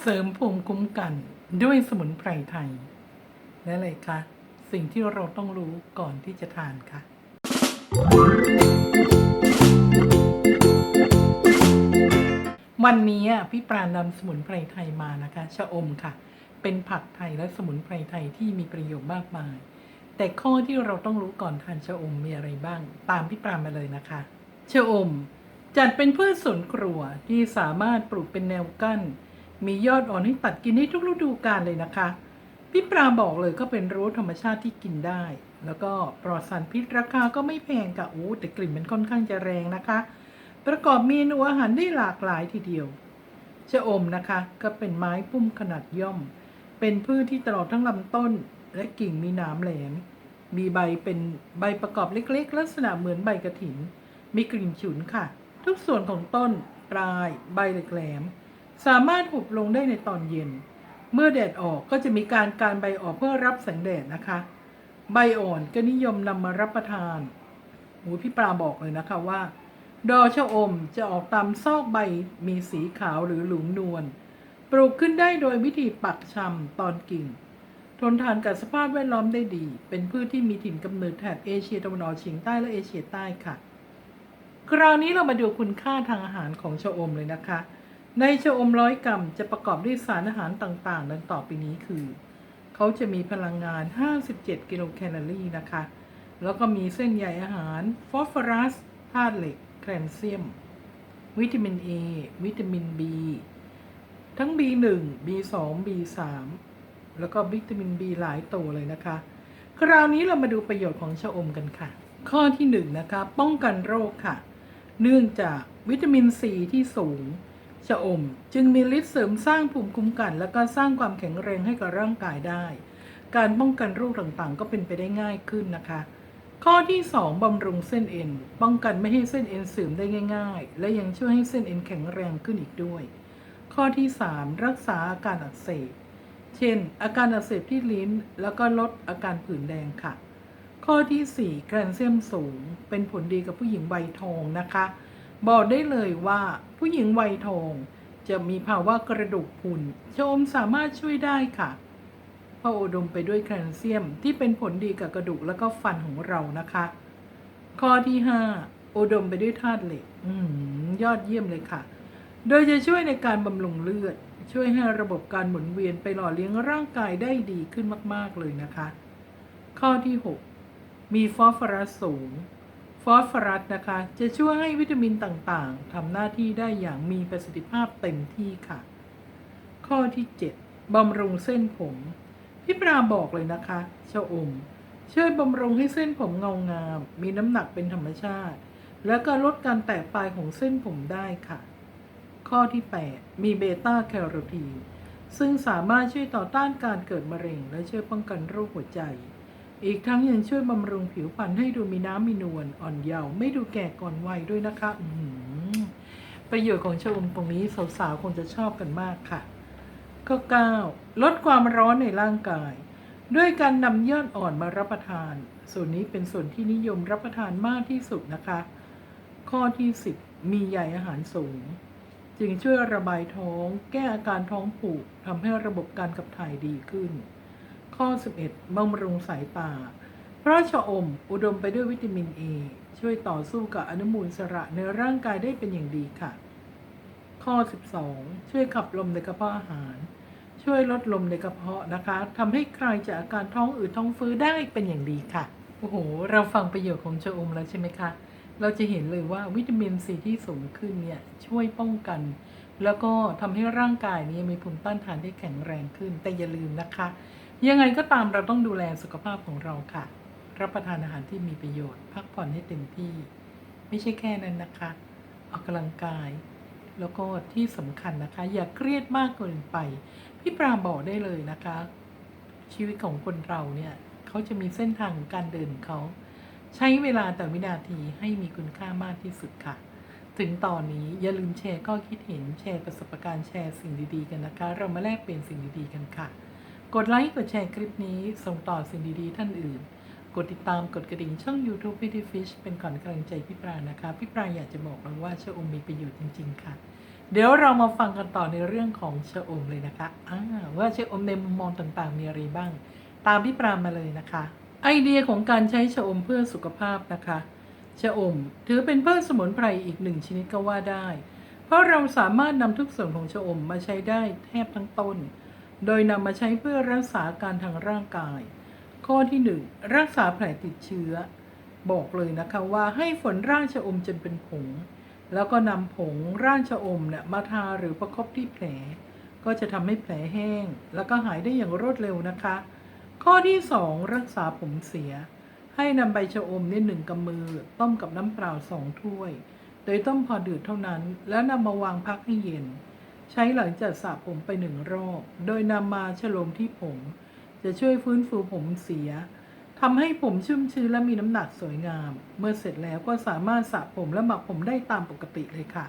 เสริมภูมิคุ้มกันด้วยสมุนไพรไทยและอะไรคะสิ่งที่เราต้องรู้ก่อนที่จะทานค่ะ วันนี้อะพี่ปรานำสมุนไพรไทยมานะคะชะอมค่ะ เป็นผักไทยและสมุนไพรไทยที่มีประโยชน์มากมาย แต่ข้อที่เราต้องรู้ก่อนทานชะอมมีอะไรบ้าง ตามพี่ปรานมาเลยนะคะชะอมจัดเป็นพืชสวนครัวที่สามารถปลูกเป็นแนวกั้น มียอดอ่อนให้ตัดกินได้ทุกฤดูกาลเลยนะคะ พี่ปราบอกเลยก็เป็นรู้ธรรมชาติที่กินได้ แล้วก็ปลอดสารพิษราคาก็ไม่แพงค่ะโอ้แต่กลิ่นมันค่อนข้างจะแรงนะคะ ประกอบเมนูอาหารได้หลากหลายทีเดียวชะอมนะคะ ก็เป็นไม้พุ่มขนาดย่อม เป็นพืชที่ตลอดทั้งลำต้น และกิ่งมีหนามแหลม มีใบเป็นใบประกอบเล็กๆ ลักษณะเหมือนใบกระถิน มีกลิ่นฉุนค่ะ ทุกส่วนของต้นปลาย ใบแหลม สามารถหุบลงได้ในตอนเย็น เมื่อแดดออกก็จะมีการการใบออกเพื่อรับแสงแดดนะคะ ใบอ่อนก็นิยมนำมารับประทานโอ้พี่ปลาบอกเลยนะคะว่า ดอกชะอมจะออกตามซอกใบมีสีขาวหรือหลุมนวลปลูกขึ้นได้โดยวิธีปักชำตอนกิ่ง ทนทานกับสภาพแวดล้อมได้ดี เป็นพืชที่มีถิ่นกำเนิดแถบเอเชียตะวันออกเฉียงใต้และเอเชียใต้ค่ะ คราวนี้เรามาดูคุณค่าทางอาหารของชะอมเลยนะคะ ในชะอมร้อยกรัมจะประกอบด้วยสารอาหารต่างๆ ดังต่อไปนี้คือ เขาจะมีพลังงาน 57 กิโลแคลอรี่นะคะ แล้วก็มีเส้นใยอาหาร ฟอสฟอรัส ธาตุเหล็ก แคลเซียม วิตามิน A วิตามิน B ทั้ง B1 B2 B3 แล้วก็วิตามิน B หลายตัวเลยนะคะ คราวนี้เรามาดูประโยชน์ของชะอมกันค่ะ ข้อที่1นงนะคะ ป้องกันโรคค่ะ เนื่องจากวิตามินซีที่สูง ชะอม จึงมีฤทธิ์เสริมสร้างภูมิคุ้มกัน และก็สร้างความแข็งแรงให้กับร่างกายได้ การป้องกันโรคต่างๆ ก็เป็นไปได้ง่ายขึ้นนะคะ ข้อที่ 2 บำรุงเส้นเอ็น ป้องกันไม่ให้เส้นเอ็นเสื่อมได้ง่าย ๆ และยังช่วยให้เส้นเอ็นแข็งแรงขึ้นอีกด้วย ข้อที่ 3 รักษาอาการอักเสบ เช่น อาการอักเสบที่ลิ้น แล้วก็ลดอาการผื่นแดงค่ะ ข้อที่ 4 แคลเซียมสูง เป็นผลดีกับผู้หญิงวัยทองนะคะ บอกได้เลยว่าผู้หญิงวัยทองจะมีภาวะกระดูกพุนชมสามารถช่วยได้ค่ะเพราะอุดมไปด้วยแคลเซียมที่เป็นผลดีกับกระดูกและก็ฟันของเรานะคะ ข้อที่5อุดมไปด้วยธาตุเหล็กอยอดเยี่ยมเลยค่ะ โดยจะช่วยในการบำรุงเลือด ช่วยให้ระบบการหมุนเวียนไปหล่อเลี้ยงร่างกายได้ดีขึ้นมาก ๆ เลยนะคะ ข้อที่ 6 มีฟอสฟอรัสสูง ฟอสฟอรัสนะคะ จะช่วยให้วิตามินต่างๆทำหน้าที่ได้อย่างมีประสิทธิภาพเต็มที่ค่ะ ข้อที่ 7บำรุงเส้นผม พี่ปราบอกเลยนะคะชะอม ช่วยบำรุงให้เส้นผมเงางาม มีน้ำหนักเป็นธรรมชาติ และก็ลดการแตกปลายของเส้นผมได้ค่ะ ข้อที่ 8 มีเบต้าแคโรทีนซึ่งสามารถช่วยต่อต้านการเกิดมะเร็ง และช่วยป้องกันโรคหัวใจ อีกทั้งยังช่วยบำรุงผิวพรรณให้ดูมีน้ำมีนวลอ่อนเยาว์ไม่ดูแก่ก่อนวัยด้วยนะคะประโยชน์ของชะอมตรงนี้สาวๆคงจะชอบกันมากค่ะข้อ9ลดความร้อนในร่างกาย ด้วยการนำยอดอ่อนมารับประทาน ส่วนนี้เป็นส่วนที่นิยมรับประทานมากที่สุดนะคะ ข้อที่ 10 มีใยอาหารสูง จึงช่วยระบายท้อง แก้อาการท้องผูกทำให้ระบบการขับถ่ายดีขึ้น ข้อ 11บำรุงสายตา เพราะชะอม อุดมไปด้วยวิตามินเอช่วยต่อสู้กับอนุมูลสระในร่างกายได้เป็นอย่างดีค่ะ ข้อ 12 ช่วยขับลมในกระเพาะอาหาร ช่วยลดลมในกระเพาะนะคะทำให้คลายจากอาการท้องอืดท้องฟื้นได้เป็นอย่างดีค่ะ โอ้โห เราฟังประโยชน์ของชะอมแล้วใช่ไหมคะ เราจะเห็นเลยว่าวิตามินซีที่สูงขึ้นเนี่ยช่วยป้องกันแล้วก็ทำให้ร่างกายนี้มีภูมิต้านทานได้แข็งแรงขึ้น แต่อย่าลืมนะคะ ยังไงก็ตามเราต้องดูแลสุขภาพของเราค่ะ รับประทานอาหารที่มีประโยชน์ พักผ่อนให้เต็มที่ ไม่ใช่แค่นั้นนะคะ ออกกำลังกาย แล้วก็ที่สำคัญนะคะ อย่าเครียดมากเกินไป พี่ปรามบอกได้เลยนะคะ ชีวิตของคนเราเนี่ยเขาจะมีเส้นทางของการเดินเขา ใช้เวลาแต่วินาทีให้มีคุณค่ามากที่สุดค่ะ ถึงตอนนี้อย่าลืมแชร์ข้อคิดเห็นแชร์ประสบการณ์แชร์สิ่งดีๆ กันนะคะ เรามาแลกเปลี่ยนสิ่งดีๆกันค่ะ กดไลค์ กดแชร์คลิปนี้ ส่งต่อสิ่งดีๆ ท่านอื่น กดติดตามกดกระดิ่งช่อง YouTube พี่ที่ฟิชเป็นก่อนกำลังใจพี่ปรานะคะ พี่ปราอยากจะบอกเลยว่าชะอมมีประโยชน์จริง ๆ ค่ะ เดี๋ยวเรามาฟังกันต่อในเรื่องของชะอมเลยนะคะอ่าว่าชะอมในมุมมองต่างๆ มีอะไรบ้าง ตามพี่ปรามมาเลยนะคะ ไอเดียของการใช้ชะอมเพื่อสุขภาพนะคะชะอม ถือเป็นพืชสมุนไพรอีกหนึ่งชนิดก็ว่าได้ เพราะเราสามารถนำทุกส่วนของชะอมมาใช้ได้แทบทั้งต้น โดยนำมาใช้เพื่อรักษาการทางร่างกาย ข้อที่หนึ่งรักษาแผลติดเชื้อ บอกเลยนะคะว่าให้ฝนร่างชะอมจนเป็นผง แล้วก็นำผงร่างชะอมเนี่ยมาทาหรือประคบที่แผล ก็จะทำให้แผลแห้ง แล้วก็หายได้อย่างรวดเร็วนะคะ ข้อที่สองรักษาผมเสีย ให้นำใบชะอมเนี่ยหนึ่งกำมือ ต้มกับน้ำเปล่าสองถ้วย โดยต้มพอเดือดเท่านั้น แล้วนำมาวางพักให้เย็น ใช้หลังจากสระผมไปหนึ่งรอบ โดยนำมาฉโลมที่ผม จะช่วยฟื้นฟูผมเสียทำให้ผมชุ่มชื้นและมีน้ำหนักสวยงาม เมื่อเสร็จแล้วก็สามารถสระผมและหมักผมได้ตามปกติเลยค่ะ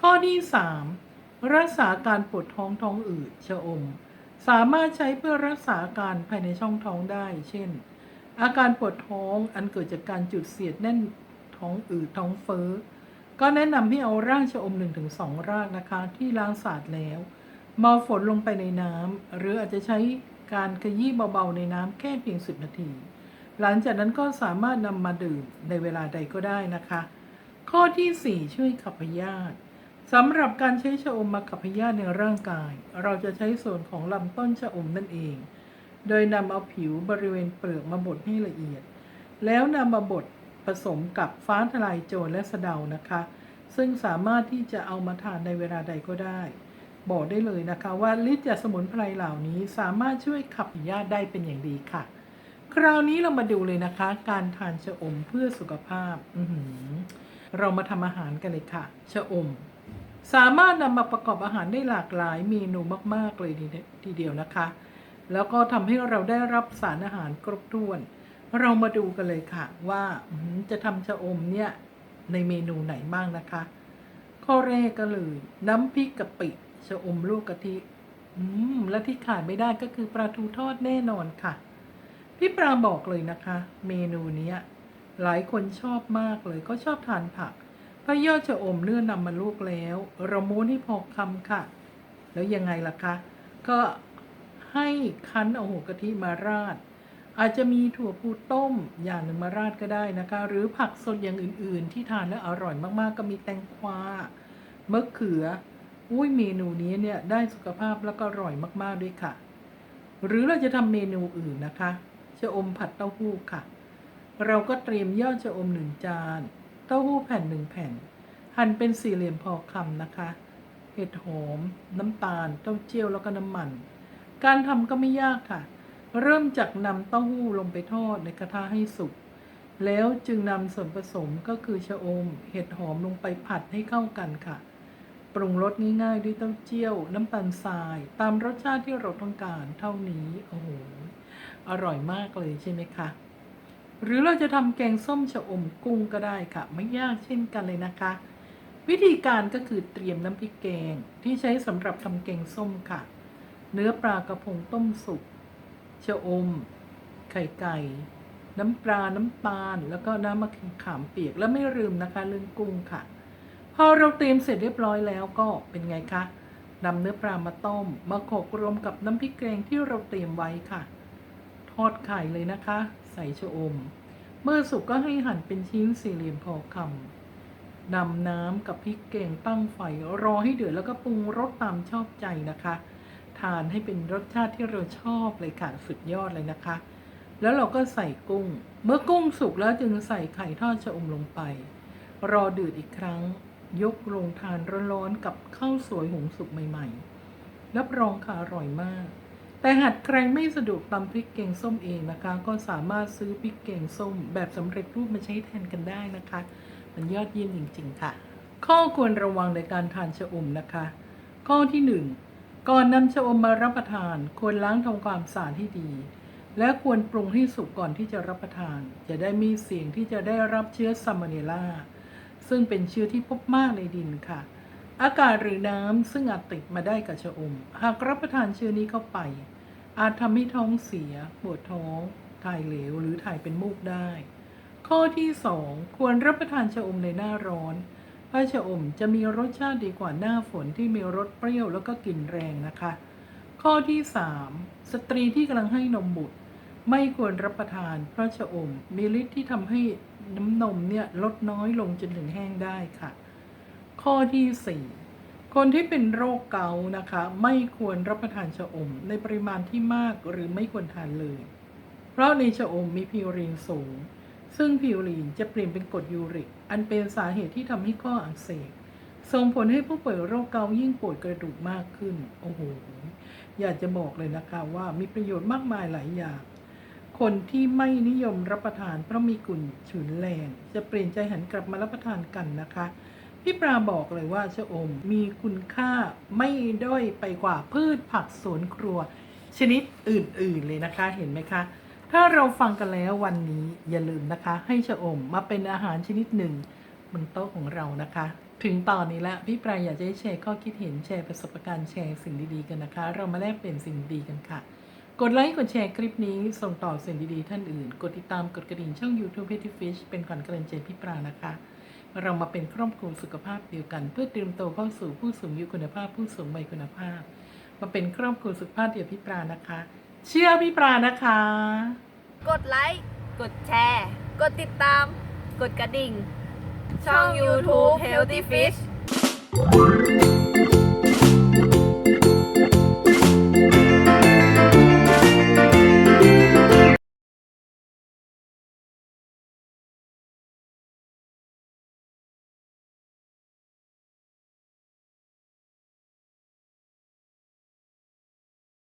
ข้อที่ 3 รักษาการปวดท้องท้องอืดชะอม สามารถใช้เพื่อรักษาอาการภายในช่องท้องได้ เช่น อาการปวดท้องอันเกิดจากการจุดเสียดแน่นท้องอืดท้องเฟ้อ ก็แนะนำให้เอาร่างชะอม 1-2 รากนะคะ ที่ล้างสะอาดแล้วมาฝนลงไปในน้ำหรืออาจจะใช้การขยี้เบาๆในน้ำแค่เพียง 10 นาที หลังจากนั้นก็สามารถนำมาดื่มในเวลาใดก็ได้นะคะ ข้อที่ 4 ช่วยขับพยาธิสำหรับการใช้ชะอมมาขับพยาธิในร่างกาย เราจะใช้ส่วนของลำต้นชะอมนั่นเอง โดยนำเอาผิวบริเวณเปลือกมาบดให้ละเอียด แล้วนำมาบด ผสมกับฟ้าทลายโจรและสะเดานะคะ ซึ่งสามารถที่จะเอามาทานในเวลาใดก็ได้ บอกได้เลยนะคะว่าฤทธิ์จากสมุนไพรเหล่านี้สามารถช่วยขับพยาธิได้เป็นอย่างดีค่ะ คราวนี้เรามาดูเลยนะคะ การทานชะอมเพื่อสุขภาพเรามาทำอาหารกันเลยค่ะชะอม สามารถนำมาประกอบอาหารได้หลากหลายเมนูมาก ๆ เลยทีเดียวนะคะ แล้วก็ทำให้เราได้รับสารอาหารครบถ้วน เรามาดูกันเลยค่ะ ว่าจะทำชะอมเนี่ย ในเมนูไหนบ้างนะคะ ข้อแรกก็เลย น้ำพริกกะปิชะอมลูกกะทิ อืม และที่ขาดไม่ได้ก็คือปลาทูทอดแน่นอนค่ะ พี่ปราบอกเลยนะคะ เมนูนี้หลายคนชอบมากเลยก็ชอบทานผักเพราะยอดชะอมเลื่อนนำมาลวกแล้วเราม้วนให้พอคำค่ะ แล้วยังไงล่ะคะ ก็ให้คั้นเอาหัวกะทิมาราด อาจจะมีถั่วพูต้มอย่างหนึ่งมาราดก็ได้นะคะ หรือผักสดอย่างอื่นๆ ที่ทานแล้วอร่อยมากๆ ก็มีแตงกวามะเขืออุ้ยเมนูนี้เนี่ยได้สุขภาพแล้วก็อร่อยมากๆด้วยค่ะ หรือเราจะทำเมนูอื่นนะคะชะอมผัดเต้าหู้ค่ะ เราก็เตรียมยอดชะอมหนึ่งจาน เต้าหู้แผ่นหนึ่งแผ่น หั่นเป็นสี่เหลี่ยมพอคำนะคะ เห็ดหอม น้ำตาล เต้าเจี้ยวแล้วก็น้ำมัน การทำก็ไม่ยากค่ะ เริ่มจากนำเต้าหู้ลงไปทอดในกระทะให้สุก แล้วจึงนำส่วนผสมก็คือชะอม เห็ดหอมลงไปผัดให้เข้ากันค่ะ ปรุงรสง่ายๆ ด้วยเต้าเจี้ยว น้ำตาลทราย ตามรสชาติที่เราต้องการเท่านี้ โอ้โห อร่อยมากเลยใช่ไหมคะ หรือเราจะทำแกงส้มชะอมกุ้งก็ได้ค่ะ ไม่ยากเช่นกันเลยนะคะ วิธีการก็คือเตรียมน้ำพริกแกงที่ใช้สำหรับทำแกงส้มค่ะ เนื้อปลากระพงต้มสุก ชะอม ไข่ไก่ น้ำปลา น้ำตาล แล้วก็น้ำมะขามเปียก แล้วไม่ลืมนะคะเรื่องกุ้งค่ะ พอเราเตรียมเสร็จเรียบร้อยแล้วก็เป็นไงคะนำเนื้อปลามาต้ม มาโขลกรวมกับน้ำพริกแกงที่เราเตรียมไว้ค่ะ ทอดไข่เลยนะคะ ใส่ชะอม เมื่อสุกก็ให้หั่นเป็นชิ้นสี่เหลี่ยมพอคำนำน้ำกับพริกแกงตั้งไฟรอให้เดือดแล้วก็ปรุงรสตามชอบใจนะคะ ทานให้เป็นรสชาติที่เราชอบเลยค่ะสุดยอดเลยนะคะ แล้วเราก็ใส่กุ้ง เมื่อกุ้งสุกแล้วจึงใส่ไข่ทอดชะอมลงไป รอเดือดอีกครั้ง ยกลงทานร้อนๆกับข้าวสวยหุงสุกใหม่ๆรับรองค่ะอร่อยมาก แต่หากใครไม่สะดวกตำพริกแกงส้มเองนะคะ ก็สามารถซื้อพริกแกงส้ม แบบสำเร็จรูปมาใช้แทนกันได้นะคะ มันยอดเยี่ยมจริงๆค่ะ ข้อควรระวังในการทานชะอมนะคะ ข้อที่หนึ่ง ก่อนนำชะอมมารับประทาน ควรล้างทำความสะอาดให้ดี และควรปรุงให้สุกก่อนที่จะรับประทาน จะได้มีเสี่ยงที่จะได้รับเชื้อซัมมอนเนลลาซึ่งเป็นเชื้อที่พบมากในดินค่ะ อากาศหรือน้ำซึ่งอาจติดมาได้กับชะอม หากรับประทานเชื้อนี้เข้าไป อาจทำให้ท้องเสีย ปวดท้อง ถ่ายเหลวหรือถ่ายเป็นมูกได้ ข้อที่ 2 ควรรับประทานชะอมในหน้าร้อน พระชะอมจะมีรสชาติดีกว่าหน้าฝนที่มีรสเปรี้ยวแล้วก็กลิ่นแรงนะคะ ข้อที่ 3 สตรีที่กำลังให้นมบุตร ไม่ควรรับประทานพระชะอม มีฤทธิ์ที่ทำให้น้ำนมเนี่ยลดน้อยลงจนถึงแห้งได้ค่ะ ข้อที่ 4 คนที่เป็นโรคเกาต์นะคะ ไม่ควรรับประทานชะอม ในปริมาณที่มากหรือไม่ควรทานเลย เพราะในชะอมมีพิวรีนสูง ซึ่งพิวรีนจะเปลี่ยนเป็นกรดยูริก อันเป็นสาเหตุที่ทำให้ข้ออักเสบส่งผลให้ผู้ป่วยโรคเกาต์ยิ่งปวดกระดูกมากขึ้น โอ้โห อยากจะบอกเลยนะคะว่ามีประโยชน์มากมายหลายอย่าง คนที่ไม่นิยมรับประทานเพราะมีกลิ่นฉุนแรง จะเปลี่ยนใจหันกลับมารับประทานกันนะคะ พี่ปราบอกเลยว่าชะอมมีคุณค่าไม่ด้อยไปกว่าพืชผักสวนครัว ชนิดอื่นๆเลยนะคะ เห็นไหมคะ ถ้าเราฟังกันแล้ววันนี้อย่าลืมนะคะ ให้ชะอมมาเป็นอาหารชนิดหนึ่งบนโต๊ะของเรานะคะ ถึงตอนนี้แล้วพี่ปรายอยากจะให้แชร์ข้อคิดเห็นแชร์ประสบการณ์แชร์สิ่งดีๆกันนะคะ เรามาแลกเปลี่ยนสิ่งดีกันค่ะ กดไลค์กดแชร์คลิปนี้ส่งต่อสิ่งดีๆท่านอื่น กดติดตามกดกระดิ่งช่อง YouTube p e t y Fish เป็นขวัญกำลังใจพี่ปรานะคะ เรามาเป็นครอบครัวสุขภาพเดียวกัน เพื่อเตรียมตัวเข้าสู่ผู้สูงอายุคุณภาพผู้สูงวัยคุณภาพ มาเป็นครอบครัวสุขภาพเดียวพี่ปรานะคะ เชื่อพี่ปลานะคะ กดไลค์กดแชร์ กดติดตาม กดกระดิ่ง ช่อง YouTube Healthy Fish